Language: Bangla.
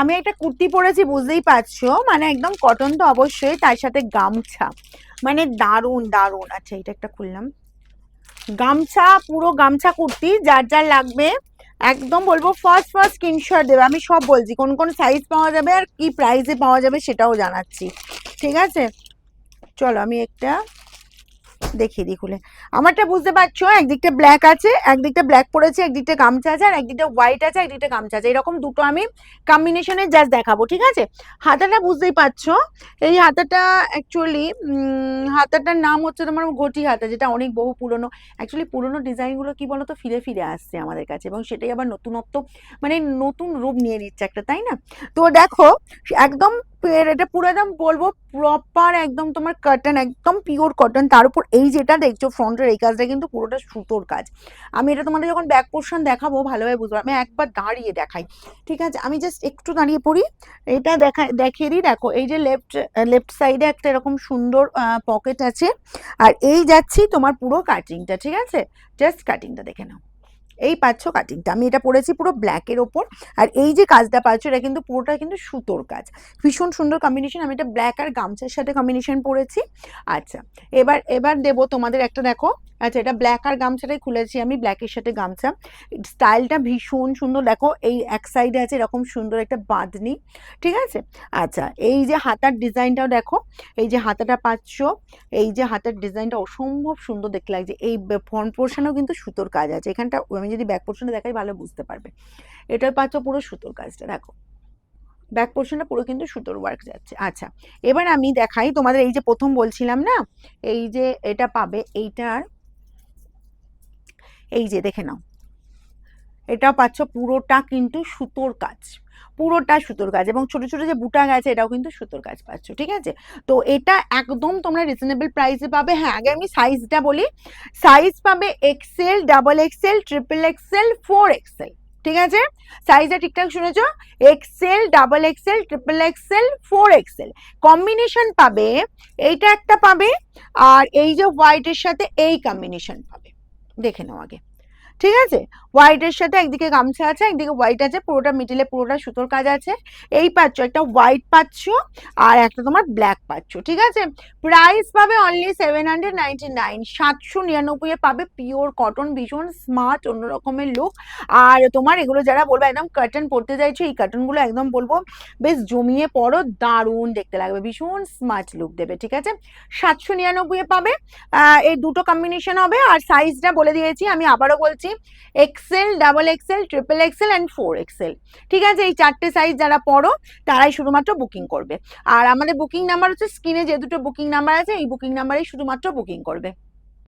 আমি একটা কুর্তি পরেছি, বুঝতেই পারছ? মানে একদম কটন তো অবশ্যই, তার সাথে গামছা। মানে দারুণ দারুণ। আচ্ছা এটা একটা খুললাম। গামছা, পুরো গামছা কুর্তি, যার যার লাগবে, একদম বলব ফার্স্ট ফার্স্ট স্ক্রিনশট দেবে। আমি সব বলছি, কোন কোন সাইজ পাওয়া যাবে আর কি প্রাইসে পাওয়া যাবে সেটাও জানাচ্ছি। ঠিক আছে? চলো, আমি একটা দেখিয়ে দিই খুলে। আমারটা বুঝতে পারছ? একদিকটা ব্ল্যাক আছে, একদিকটা ব্ল্যাক পড়েছে, একদিকটা গামছা আছে, আর একদিকটা হোয়াইট আছে, একদিকটা গামছা আছে। এরকম দুটো আমি কম্বিনেশনে জাস্ট দেখাবো, ঠিক আছে? হাতাটা বুঝতেই পারছ? এই হাতাটা অ্যাকচুয়ালি হাতাটার নাম হচ্ছে তোমার ঘটি হাতা, যেটা অনেক বহু পুরনো। অ্যাকচুয়ালি পুরনো ডিজাইনগুলো কি বলতো? ফিরে ফিরে আসছে আমাদের কাছে, এবং সেটাই আবার নতুনত্ব মানে নতুন রূপ নিয়ে নিচ্ছে একটা, তাই না? তো দেখো, একদম এটা পুরো একদম বলব প্রপার একদম তোমার কটন একদম পিওর কটন তার উপর এই যেটা দেখছ ফ্রন্টের এই কাজটা কিন্তু পুরোটা সুতোর কাজ। আমি এটা তোমাদের যখন ব্যাক পোর্শন দেখাবো, ভালোভাবে বুঝব। আমি একবার দাঁড়িয়ে দেখাই, ঠিক আছে? আমি জাস্ট একটু দাঁড়িয়ে পড়ি। এটা দেখা, দেখিয়ে দিই। দেখো, এই যে লেফট লেফট সাইডে একটা এরকম সুন্দর পকেট আছে। আর এই যাচ্ছি তোমার পুরো কাটিংটা ঠিক আছে? জাস্ট কাটিংটা দেখে নাও। এই পাচ্ছ কাটিংটা আমি এটা পরেছি পুরো ব্ল্যাকের ওপর। আর এই যে কাজটা পাচ্ছ, এটা কিন্তু পুরোটা কিন্তু সুতোর কাজ। ভীষণ সুন্দর কম্বিনেশন আমি এটা ব্ল্যাক আর গামছার সাথে কম্বিনেশন পরেছি। আচ্ছা এবার এবার দেবো তোমাদের একটা, দেখো আচ্ছা এটা ব্ল্যাক আর গামছাটাই খুলেছি আমি ব্ল্যাকের সাথে গামছা। স্টাইলটা ভীষণ সুন্দর, দেখো এই এক সাইডে আছে এরকম সুন্দর একটা বাঁধনি, ঠিক আছে? আচ্ছা এই যে হাতার ডিজাইনটাও দেখো, এই যে হাতাটা পাচ্ছ, এই যে হাতার ডিজাইনটা অসম্ভব সুন্দর দেখতে লাগছে, এই ফ্রন্ট পোর্শনেও কিন্তু সুতোর কাজ আছে, এখানটা আমি যদি ব্যাক পোর্শনে দেখাই ভালো বুঝতে পারবে। এটা পাচ্ছ পুরো সুতোর কাজটা, দেখো। ব্যাক পোর্শনটা পুরো কিন্তু সুতোর ওয়ার্ক যাচ্ছে আচ্ছা। এবার আমি দেখাই, তোমাদের এই যে প্রথম বলছিলাম না, এই যে এটা পাবে, এইটার এই যে দেখে নাও। এটা পাচ্ছ পুরোটা কিন্তু সুতোর কাজ। পুরোটা সুতোর কাজ এবং ছোট ছোট যে বুটা গেছে এটাও কিন্তু সুতোর কাজ পাচ্ছ, ঠিক আছে? তো এটা একদম তোমরা রিজনেবল প্রাইসে পাবে। হ্যাঁ আগে আমি সাইজটা বলি। সাইজ পাবে XL double XL triple XL four XL ঠিক আছে? সাইজটা ঠিকঠাক শুনেছো? XL double XL triple XL four XL combination পাবে, এইটা একটা পাবে, আর এই যে হোয়াইটের সাথে এই কম্বিনেশন পাবে। দেখে নাও আগে। ঠিক আছে? হোয়াইটের সাথে একদিকে গামছা আছে, একদিকে হোয়াইট আছে, পুরোটা মিডিলে পুরোটা সুতোর কাজ আছে। এই পাচ্ছ, একটা হোয়াইট পাচ্ছ আর একটা তোমার ব্ল্যাক পাচ্ছ, ঠিক আছে? প্রাইস পাবে only seven hundred ninety nine সাতশো নিরানব্বই পাবে পিওর কটন ভীষণ স্মার্ট অন্য রকমের লুক আর তোমার এগুলো যারা বলব, একদম কার্টন পরতে চাইছো, এই কার্টনগুলো একদম বলব, বেশ জমিয়ে পড়ো দারুণ দেখতে লাগবে, ভীষণ স্মার্ট লুক দেবে, ঠিক আছে? সাতশো নিরানব্বই পাবে। এই দুটো কম্বিনেশন হবে, আর সাইজটা বলে দিয়েছি, আমি আবারও বলছি XL double XL triple XL and four XL ঠিক আছে, এই চারটে সাইজ যারা পড়ো, তারাই শুধুমাত্র বুকিং করবে। আর আমাদের বুকিং নাম্বার হচ্ছে স্ক্রিনে যে দুটো বুকিং নাম্বার আছে, এই বুকিং নাম্বারেই শুধুমাত্র বুকিং করবে।